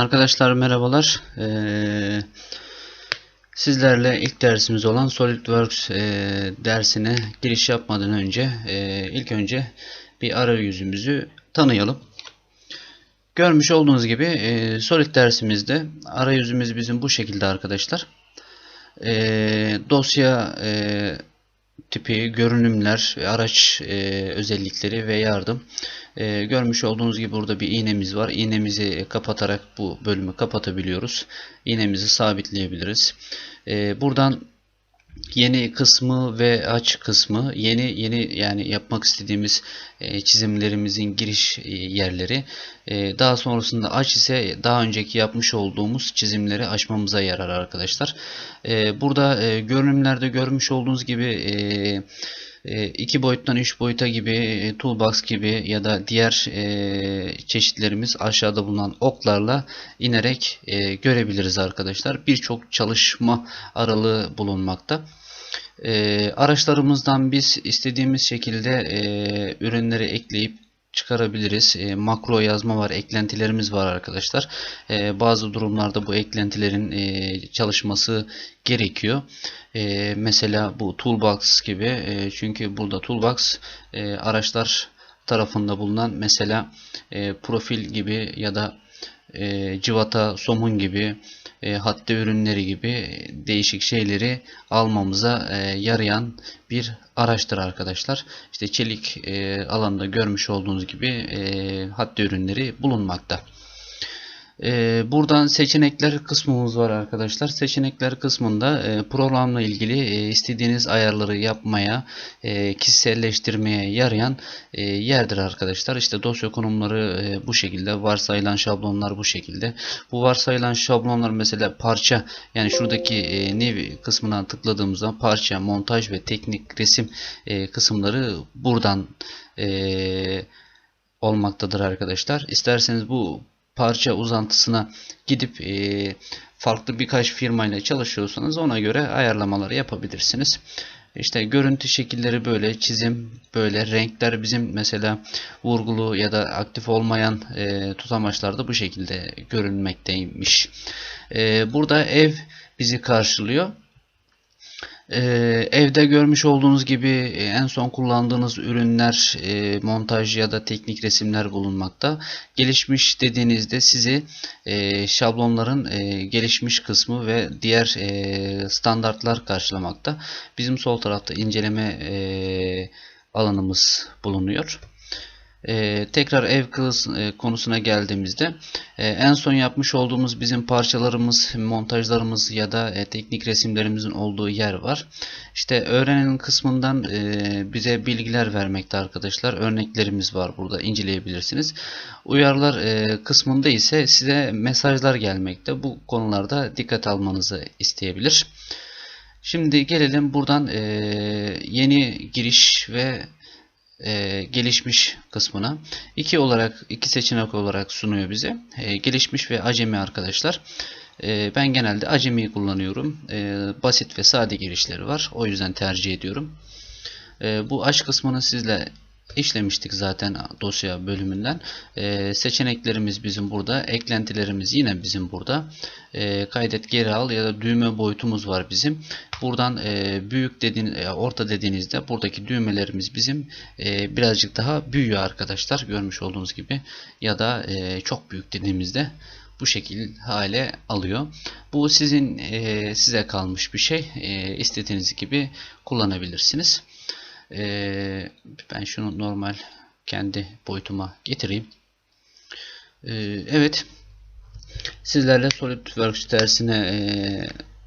Arkadaşlar merhabalar. Ee, sizlerle ilk dersimiz olan SolidWorks e, dersine giriş yapmadan önce e, ilk önce bir arayüzümüzü tanıyalım. Görmüş olduğunuz gibi e, Solid dersimizde arayüzümüz bizim bu şekilde arkadaşlar. E, dosya e, tipi, görünümler, araç e, özellikleri ve yardım. E, görmüş olduğunuz gibi burada bir iğnemiz var. İğnemizi kapatarak bu bölümü kapatabiliyoruz. İğnemizi sabitleyebiliriz. E, buradan yeni kısmı ve aç kısmı yeni yeni yani yapmak istediğimiz e, çizimlerimizin giriş e, yerleri. E, daha sonrasında aç ise daha önceki yapmış olduğumuz çizimleri açmamıza yarar arkadaşlar. Burada görünümlerde görmüş olduğunuz gibi e, 2 e, boyuttan 3 boyuta gibi e, toolbox gibi ya da diğer e, çeşitlerimiz aşağıda bulunan oklarla inerek görebiliriz arkadaşlar. Birçok çalışma aralığı bulunmakta. Araçlarımızdan biz istediğimiz şekilde ürünleri ekleyip çıkarabiliriz. E, makro yazma var, eklentilerimiz var arkadaşlar. E, bazı durumlarda bu eklentilerin e, çalışması gerekiyor. E, mesela bu toolbox gibi. E, çünkü burada toolbox e, araçlar tarafında bulunan mesela e, profil gibi ya da e, civata, somun gibi e, hatta ürünleri gibi değişik şeyleri almamıza e, yarayan bir araçtır arkadaşlar. İşte çelik e, alanda görmüş olduğunuz gibi e, hatta ürünleri bulunmakta. E, buradan seçenekler kısmımız var arkadaşlar. Seçenekler kısmında e, programla ilgili e, istediğiniz ayarları yapmaya, e, kişiselleştirmeye yarayan yerdir arkadaşlar. İşte dosya konumları bu şekilde, varsayılan şablonlar bu şekilde. Bu varsayılan şablonlar mesela parça yani şuradaki e, new kısmına tıkladığımızda parça, montaj ve teknik resim kısımları buradan olmaktadır arkadaşlar. İsterseniz bu parça uzantısına gidip e, farklı birkaç firmayla çalışıyorsanız ona göre ayarlamaları yapabilirsiniz. İşte görüntü şekilleri böyle, çizim böyle, renkler bizim mesela vurgulu ya da aktif olmayan e, tutamaçlarda bu şekilde görünmekteymiş. E, burada ev bizi karşılıyor. Ee, evde görmüş olduğunuz gibi e, en son kullandığınız ürünler, e, montaj ya da teknik resimler bulunmakta. Gelişmiş dediğinizde sizi e, şablonların e, gelişmiş kısmı ve diğer e, standartlar karşılamakta. Bizim sol tarafta inceleme e, alanımız bulunuyor. Ee, tekrar ev e, konusuna geldiğimizde e, en son yapmış olduğumuz bizim parçalarımız, montajlarımız ya da e, teknik resimlerimizin olduğu yer var. İşte öğrenenin kısmından e, bize bilgiler vermekte arkadaşlar. Örneklerimiz var burada inceleyebilirsiniz. Uyarılar e, kısmında ise size mesajlar gelmekte. Bu konularda dikkat almanızı isteyebilir. Şimdi gelelim buradan e, yeni giriş ve e, gelişmiş kısmına. iki olarak iki seçenek olarak sunuyor bize. E, gelişmiş ve acemi arkadaşlar. E, ben genelde acemi kullanıyorum. E, basit ve sade girişleri var. O yüzden tercih ediyorum. E, bu aç kısmını sizle işlemiştik zaten dosya bölümünden. Ee, seçeneklerimiz bizim burada. Eklentilerimiz yine bizim burada. Ee, kaydet geri al ya da düğme boyutumuz var bizim. Buradan e, büyük dediğiniz, e, orta dediğinizde buradaki düğmelerimiz bizim e, birazcık daha büyüyor arkadaşlar. Görmüş olduğunuz gibi. Ya da e, çok büyük dediğimizde bu şekil hale alıyor. Bu sizin e, size kalmış bir şey. E, istediğiniz gibi kullanabilirsiniz. Ee, ben şunu normal kendi boyutuma getireyim. Ee, evet. Sizlerle SolidWorks dersine e,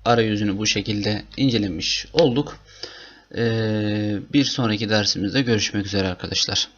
arayüzünü bu şekilde incelemiş olduk. Ee, bir sonraki dersimizde görüşmek üzere arkadaşlar.